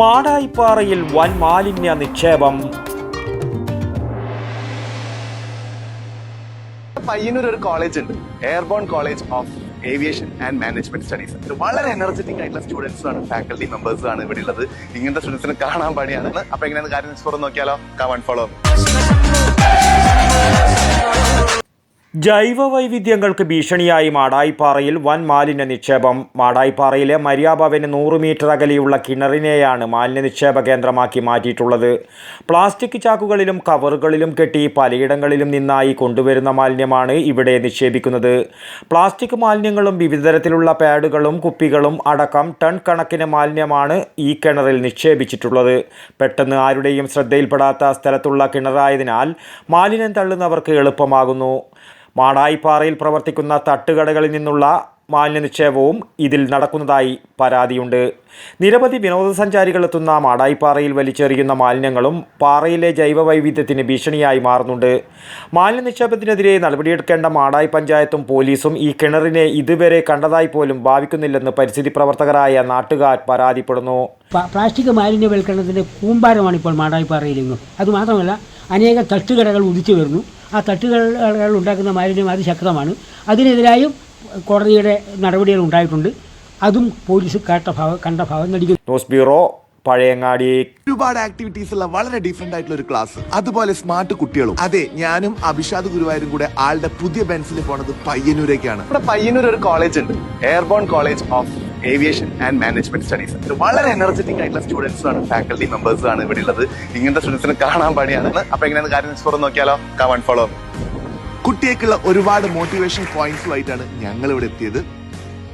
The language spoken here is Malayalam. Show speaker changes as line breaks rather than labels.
മാടായിപ്പാറയിൽ വൻ മാലിന്യ നിക്ഷേപം.
പയ്യന്നൂർ ഒരു കോളേജ് ഉണ്ട് Airborne college of aviation and management studies വളരെ എനർജറ്റിക് ആയിട്ടുള്ള സ്റ്റുഡൻസ് ആണ് ഫാക്കൽറ്റി മെമ്പേഴ്സ് ആണ് ഇവിടെ ഉള്ളത്. ഇങ്ങനത്തെ സ്റ്റുഡൻസിനെ കാണാൻ പണിയാണ്. അപ്പൊ എങ്ങനെയാണ് കാര്യം നോക്കിയാലോ? കമൺ ഫോളോ
ജൈവ വൈവിധ്യങ്ങൾക്ക് ഭീഷണിയായി മാടായിപ്പാറയിൽ വൻ മാലിന്യ നിക്ഷേപം. മാടായിപ്പാറയിലെ മര്യാഭവന് നൂറ് മീറ്റർ അകലെയുള്ള കിണറിനെയാണ് മാലിന്യ നിക്ഷേപ കേന്ദ്രമാക്കി മാറ്റിയിട്ടുള്ളത്. പ്ലാസ്റ്റിക് ചാക്കുകളിലും കവറുകളിലും കെട്ടി പലയിടങ്ങളിലും നിന്നായി കൊണ്ടുവരുന്ന മാലിന്യമാണ് ഇവിടെ നിക്ഷേപിക്കുന്നത്. പ്ലാസ്റ്റിക് മാലിന്യങ്ങളും വിവിധ തരത്തിലുള്ള പാഡുകളും കുപ്പികളും അടക്കം ടൺ കണക്കിന് മാലിന്യമാണ് ഈ കിണറിൽ നിക്ഷേപിച്ചിട്ടുള്ളത്. പെട്ടെന്ന് ആരുടെയും ശ്രദ്ധയിൽപ്പെടാത്ത സ്ഥലത്തുള്ള കിണറായതിനാൽ മാലിന്യം തള്ളുന്നവർക്ക് എളുപ്പമാകുന്നു. മാടായിപ്പാറയിൽ പ്രവർത്തിക്കുന്ന തട്ടുകടകളിൽ നിന്നുള്ള മാലിന്യ നിക്ഷേപവും ഇതിൽ നടക്കുന്നതായി പരാതിയുണ്ട്. നിരവധി വിനോദസഞ്ചാരികൾ എത്തുന്ന മാടായിപ്പാറയിൽ വലിച്ചെറിയുന്ന മാലിന്യങ്ങളും പാറയിലെ ജൈവ വൈവിധ്യത്തിന് ഭീഷണിയായി മാറുന്നുണ്ട്. മാലിന്യ നിക്ഷേപത്തിനെതിരെ നടപടിയെടുക്കേണ്ട മാടായി പഞ്ചായത്തും പോലീസും ഈ കിണറിനെ ഇതുവരെ കണ്ടതായി പോലും ഭാവിക്കുന്നില്ലെന്ന് പരിസ്ഥിതി പ്രവർത്തകരായ നാട്ടുകാർ പരാതിപ്പെടുന്നു.
പ്ലാ- പ്ലാസ്റ്റിക് മാലിന്യവൽക്കരണത്തിന്റെ കൂമ്പാരമാണ് ഇപ്പോൾ മാടായിപ്പാറയിലെങ്ങും അതുമാത്രമല്ല അനേകം തട്ടുകടകൾ ഉദിച്ചു വരുന്നു. ആ തട്ടുകൾ ഉണ്ടാക്കുന്ന മാലിന്യം അതിശക്തമാണ് അതിനെതിരായും കോടതിയുടെ നടപടികൾ ഉണ്ടായിട്ടുണ്ട്. അതും പോലീസ് കേട്ട ഭാവം കണ്ട ഭാവം നടിക്കുന്നു.
News bureau Pazhayangadi.
ഒരുപാട് ആക്ടിവിറ്റീസ് ഉള്ള വളരെ ഡിഫറെന്റ് ആയിട്ടുള്ള ഒരു ക്ലാസ് അതുപോലെ സ്മാർട്ട് കുട്ടികളും. അതെ ഞാനും അഭിഷാദ് ഗുരുവായൂരും കൂടെ ആളുടെ പുതിയ ബെൻസിൽ പോണത് പയ്യന്നൂരേക്കാണ്. ഇവിടെ പയ്യന്നൂർ ഒരു കോളേജ് ഉണ്ട്. Airborne college of aviation and management studies വളരെ എനർജറ്റിക് ആയിട്ടുള്ള സ്റ്റുഡൻസ് ആണ് ഫാക്കൽറ്റി മെമ്പേഴ്സ് ആണ് ഇവിടെ ഉള്ളത്. ഇങ്ങനത്തെ സ്റ്റുഡൻസിനെ കാണാൻ പാടിയാണ്. അപ്പൊ എങ്ങനെയാണ് കാര്യം സ്കോർ നോക്കിയാലോ? കമൺ ഫോളോ കുട്ടിയേക്കുള്ള ഒരുപാട് മോട്ടിവേഷൻ പോയിന്റ്സുമായിട്ടാണ് ഞങ്ങൾ ഇവിടെ എത്തിയത്.